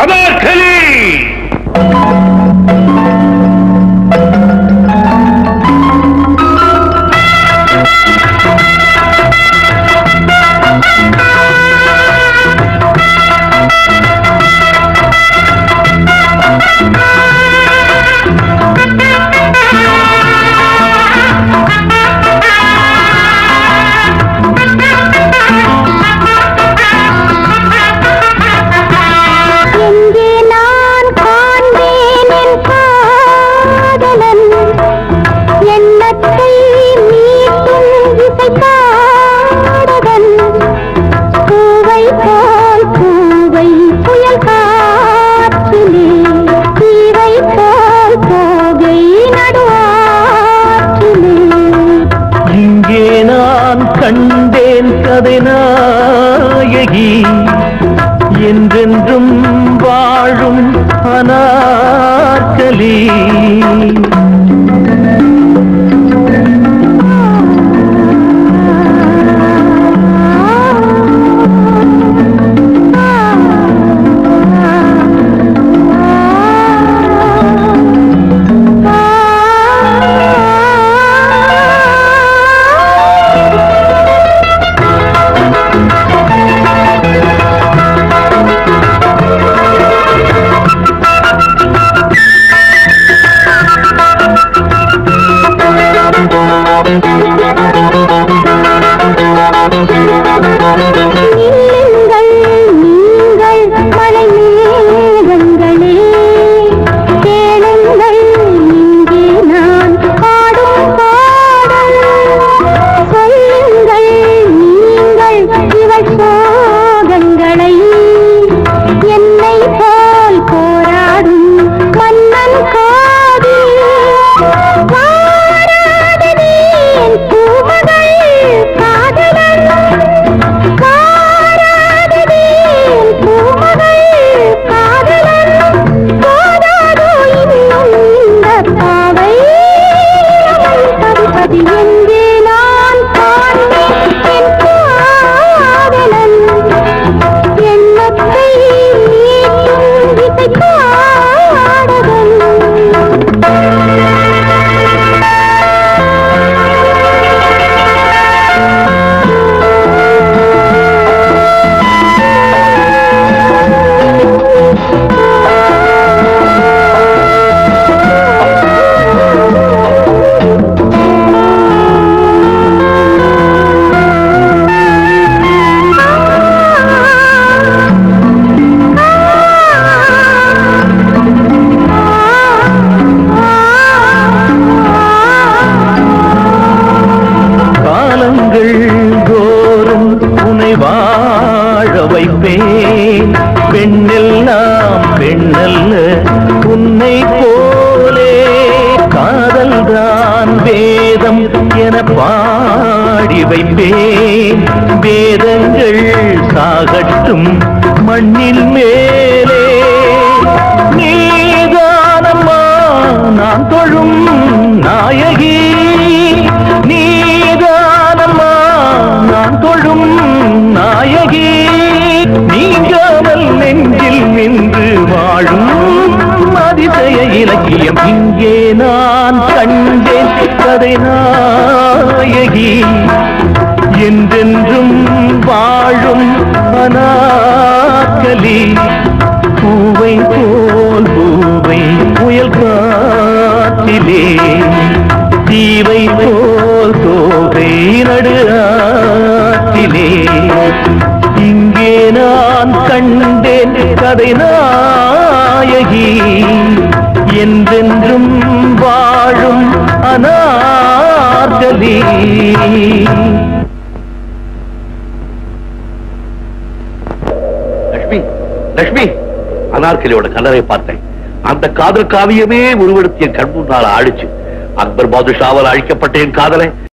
আমার ছেলে देना यही கதை நாயகி என்றென்றும் வாழும் அனார்கலி. லட்சுமி லட்சுமி அனார்கலியோட கலரை பார்த்தேன். அந்த காதல் காவியமே உருவெடுத்து என் ஆடிச்சு. அக்பர் பாதுஷாவால் அழிக்கப்பட்ட என் காதலை